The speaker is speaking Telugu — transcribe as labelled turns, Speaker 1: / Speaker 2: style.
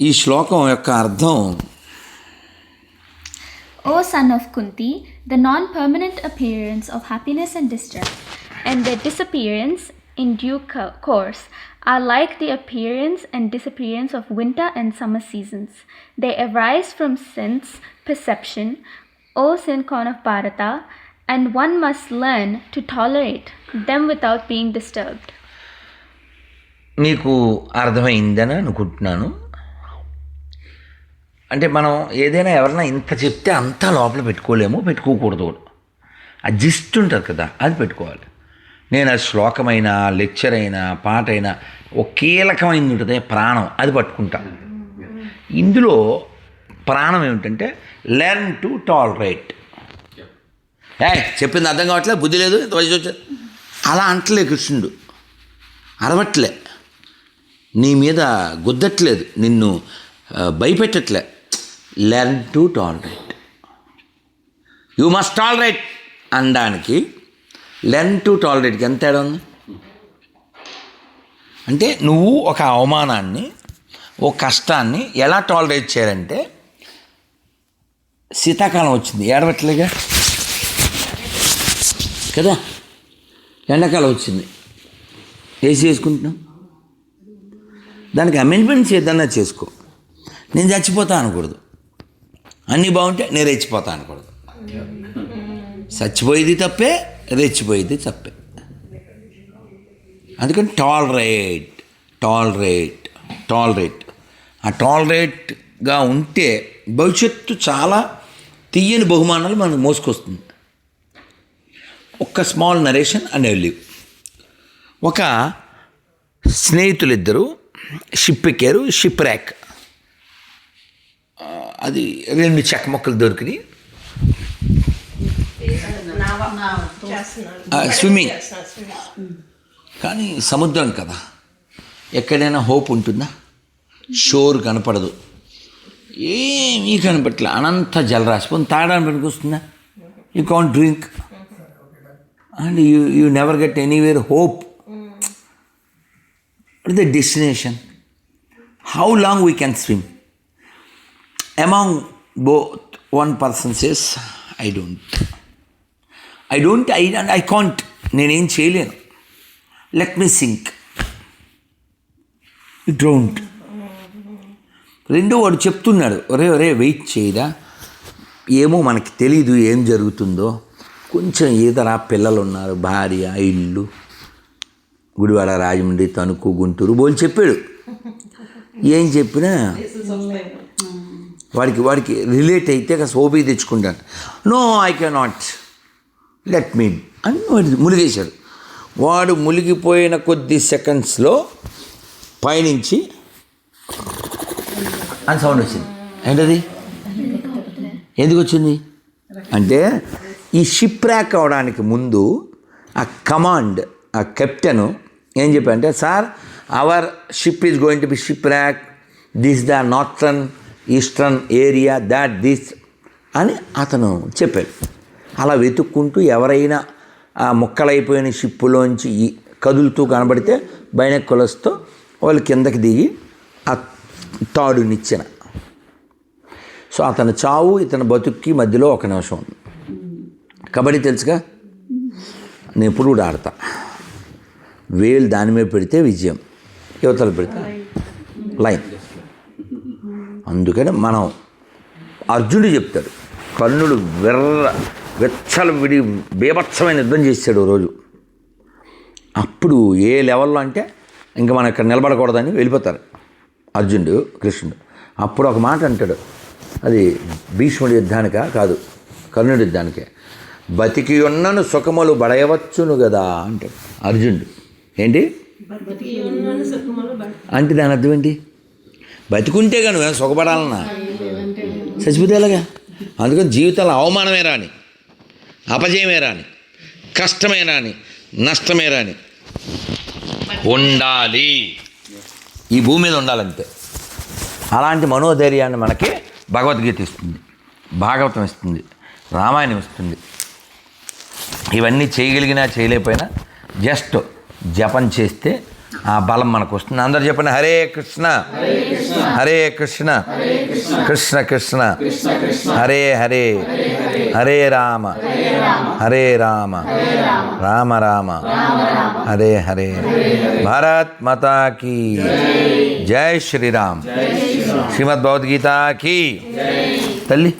Speaker 1: ఈ శ్లోకం యొక్క అర్థం
Speaker 2: O son of Kunti, the non permanent appearance of happiness and distress, and their disappearance in due co- course, are like the appearance and disappearance of winter and summer seasons. They arise from sense perception, O Sincon of Bharata, and one must learn to tolerate them without being disturbed.
Speaker 1: మీకు అర్థమైందని అనుకుంటున్నాను అంటే మనం ఏదైనా ఎవరైనా ఇంత చెప్తే అంతా లోపల పెట్టుకోలేము పెట్టుకోకూడదు అది జిస్ట్ ఉంటుంది కదా అది పెట్టుకోవాలి. నేను అది శ్లోకమైన లెక్చర్ అయినా పాట అయినా ఒక కీలకమైనది ఉంటుంది ప్రాణం అది పట్టుకుంటా. ఇందులో ప్రాణం ఏమిటంటే లెర్న్ టు టాలరేట్. ఏ చెప్పింది అర్థం కావట్లేదు బుద్ధి లేదు? ఇంత వయసు అలా అంటలే కృష్ణుడు. అరవట్లే. నీ మీద గుద్దట్లేదు. నిన్ను భయపెట్టట్లే. Learn to tolerate you must tolerate అనడానికి లెర్న్ టు టాలరేట్కి ఎంత తేడా ఉంది? అంటే నువ్వు ఒక అవమానాన్ని ఓ కష్టాన్ని ఎలా టాలరేట్ చేయాలంటే శీతాకాలం వచ్చింది. ఏడవట్లేగా? కదా? ఎండాకాలం వచ్చింది. ఏసీ వేసుకుంటున్నాం దానికి అమెండ్మెంట్స్ ఏదన్నా చేసుకో. నేను చచ్చిపోతా అనకూడదు. అన్నీ బాగుంటే నేను రెచ్చిపోతా అనకూడదు. చచ్చిపోయేది తప్పే రెచ్చిపోయేది తప్పే. అందుకని టాలరేట్ టాలరేట్ టాలరేట్ ఆ టాలరేట్గా ఉంటే భవిష్యత్తు చాలా తీయని బహుమానాలు మనకు మోసుకొస్తుంది. ఒక్క స్మాల్ నరేషన్ అనే లివ్ ఒక స్నేహితులిద్దరూ షిప్ ఎక్కారు షిప్ ర్యాక్ అది రెండు చెక్క మొక్కలు దొరికినాయి. స్విమ్మింగ్. కానీ సముద్రం కదా. ఎక్కడైనా హోప్ ఉంటుందా? షోర్ కనపడదు. ఏమీ కనపట్లే అనంత జలరాశి. పోనీ తాగడానికి పనికొస్తుందా you can't drink and you you never get anywhere hope the destination? How long we can swim? Among both one person says i don't. I don't i, I can't. నేనేం చేయలేను. లెట్ మీ సింక్ డోంట్ రెండో వాడు చెప్తున్నాడు ఒరే ఒరే వెయిట్ చేయరా. ఏమో మనకి తెలీదు ఏం జరుగుతుందో. కొంచెం ఈదరా పిల్లలు ఉన్నారు భార్య ఇల్లు. గుడివాడ రాజమండ్రి తణుకు గుంటూరు బోల్ చెప్పాడు. ఏం చెప్పినా? వాడికి వాడికి రిలేట్ అయితే కాస్త తెచ్చుకుంటాను no I cannot. Let me. అని వాడు మునిగేశాడు వాడు మునిగిపోయిన కొద్ది సెకండ్స్లో పైనుంచి అని సౌండ్ వచ్చింది. ఏంటది? ఎందుకు వచ్చింది? అంటే ఈ షిప్ ర్యాక్ అవడానికి ముందు ఆ కమాండ్ ఆ కెప్టెన్ ఏం చెప్పారంటే sir our ship is going to be ship wreck this the northern eastern area that this అని అతను చెప్పాడు. అలా వెతుక్కుంటూ ఎవరైనా ఆ ముక్కలైపోయిన షిప్పులోంచి ఈ కదులుతూ కనబడితే బైనక్కులస్తో వాళ్ళు కిందకి దిగి ఆ తాడునిచ్చిన. సో అతని చావు ఇతని బతుక్కి మధ్యలో ఒక నిమిషం ఉంది. కబడ్డీ తెలుసుగా? నేను ఎప్పుడు కూడా ఆడతా. వేలు దాని మీద పెడితే విజయం. యువతలు పెడతా. లైన్. అందుకని మనం అర్జునుడు చెప్తాడు. కర్ణుడు వెర్ర వెచ్చల విడి బీభత్సమైన యుద్ధం చేశాడు రోజు. అప్పుడు ఏ లెవెల్లో అంటే ఇంకా మనం ఇక్కడ నిలబడకూడదని వెళ్ళిపోతారు అర్జునుడు కృష్ణుడు. అప్పుడు ఒక మాట అంటాడు. అది భీష్ముడి యుద్ధానికా? కాదు. కర్ణుడి యుద్ధానికే. బతికి ఉన్నను సుఖములు బడయవచ్చును కదా అంటాడు అర్జునుడు. ఏంటి? అంటే దాని అర్థం ఏంటి? బతికుంటే కానీ సుఖపడాలన్నా. చచ్చిపోతే ఎలాగా? అందుకని జీవితంలో అవమానమే రాని అపజయమే రాని కష్టమే రాని నష్టమే రాని ఉండాలి. ఈ భూమి మీద ఉండాలంతే. అలాంటి మనోధైర్యాన్ని మనకి భగవద్గీత ఇస్తుంది భాగవతం ఇస్తుంది రామాయణం ఇస్తుంది. ఇవన్నీ చేయగలిగినా చేయలేకపోయినా జస్ట్ జపం చేస్తే ఆ బలం మనకు వస్తుంది. అందరు చెప్పండి హరే కృష్ణ హరే కృష్ణ కృష్ణ కృష్ణ హరే హరే హరే రామ హరే రామ రామ రామ హరే హరే భారత్ మాతా కీ జై శ్రీరామ్ శ్రీమద్ భగవద్గీత కీ. తల్లి